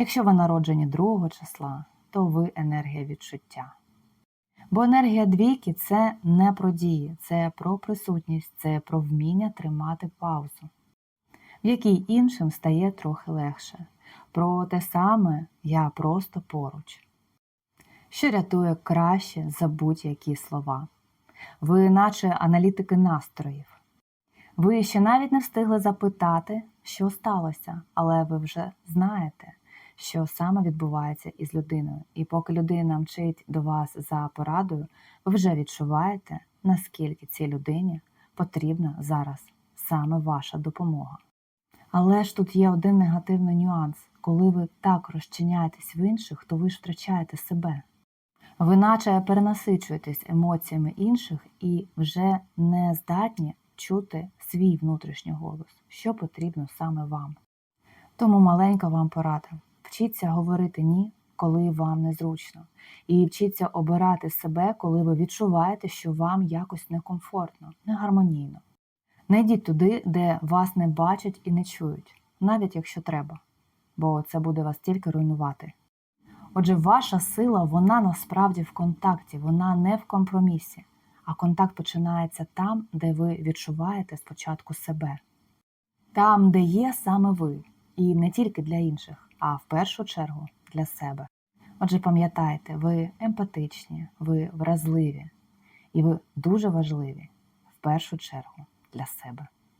Якщо ви народжені другого числа, то ви енергія відчуття. Бо енергія двійки це не про дії, це про присутність, це про вміння тримати паузу, в якій іншим стає трохи легше. Про те саме я просто поруч, що рятує краще за будь-які слова. Ви, наче аналітики настроїв. Ви ще навіть не встигли запитати, що сталося, але ви вже знаєте, що саме відбувається із людиною. І поки людина мчить до вас за порадою, ви вже відчуваєте, наскільки цій людині потрібна зараз саме ваша допомога. Але ж тут є один негативний нюанс. Коли ви так розчиняєтесь в інших, то ви ж втрачаєте себе. Ви наче перенасичуєтесь емоціями інших і вже не здатні чути свій внутрішній голос, що потрібно саме вам. Тому маленька вам порада. Вчіться говорити ні, коли вам незручно, і вчіться обирати себе, коли ви відчуваєте, що вам якось некомфортно, негармонійно. Не йдіть туди, де вас не бачать і не чують, навіть якщо треба, бо це буде вас тільки руйнувати. Отже, ваша сила, вона насправді в контакті, вона не в компромісі, а контакт починається там, де ви відчуваєте спочатку себе, там, де є саме ви, і не тільки для інших, а в першу чергу для себе. Отже, пам'ятайте, ви емпатичні, ви вразливі, і ви дуже важливі в першу чергу для себе.